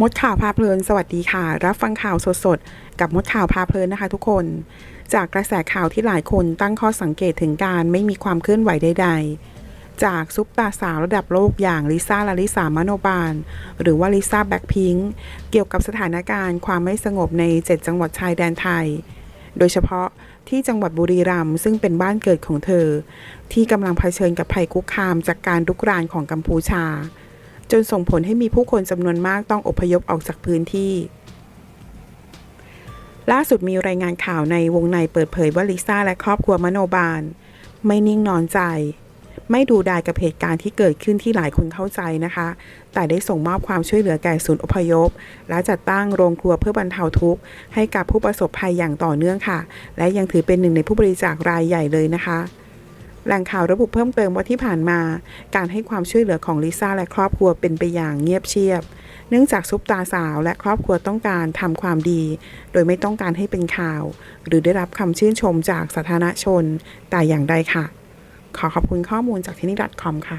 มดข่าวพาเพลิน สวัสดีค่ะ รับฟังข่าวสดๆ กับมดข่าวพาเพลินนะคะทุกคน จากกระแสข่าวที่หลายคนตั้งข้อสังเกตถึงการไม่มีความเคลื่อนไหวใด ๆ จากซุปตาสาวระดับโลกอย่างลิซ่าลาลิสามโนบาล หรือว่าลิซ่าแบ็คพิงค์เกี่ยวกับสถานการณ์ความไม่สงบใน 7 จังหวัดชายแดนไทย โดยเฉพาะที่จังหวัดบุรีรัมย์ซึ่งเป็นบ้านเกิดของเธอ ที่กำลังเผชิญกับภัยคุกคามจากการรุกรานของกัมพูชา จนส่งผลให้มีผู้คนจำนวนมากต้องอพยพออกจากพื้นที่ ล่าสุดมีรายงานข่าวในวงในเปิดเผยว่าลิซ่าและครอบครัวมโนบาล ไม่นิ่งนอนใจ ไม่ดูดายกับเหตุการณ์ที่เกิดขึ้นที่หลายคนเข้าใจนะคะ แต่ได้ส่งมอบความช่วยเหลือแก่ศูนย์อพยพ และจัดตั้งโรงครัวเพื่อบรรเทาทุกข์ให้กับผู้ประสบภัยอย่างต่อเนื่องค่ะ และยังถือเป็นหนึ่งในผู้บริจาครายใหญ่เลยนะคะ แหล่งข่าวระบุเพิ่มเติมว่าที่ผ่านมา การให้ความช่วยเหลือของลิซ่าและครอบครัวเป็นไปอย่างเงียบเชียบ เนื่องจากซุปตาสาวและครอบครัวต้องการทำความดี โดยไม่ต้องการให้เป็นข่าว หรือได้รับคำชื่นชมจากสาธารณชนแต่อย่างใดค่ะ ขอขอบคุณข้อมูลจากที่นี่ .com ค่ะ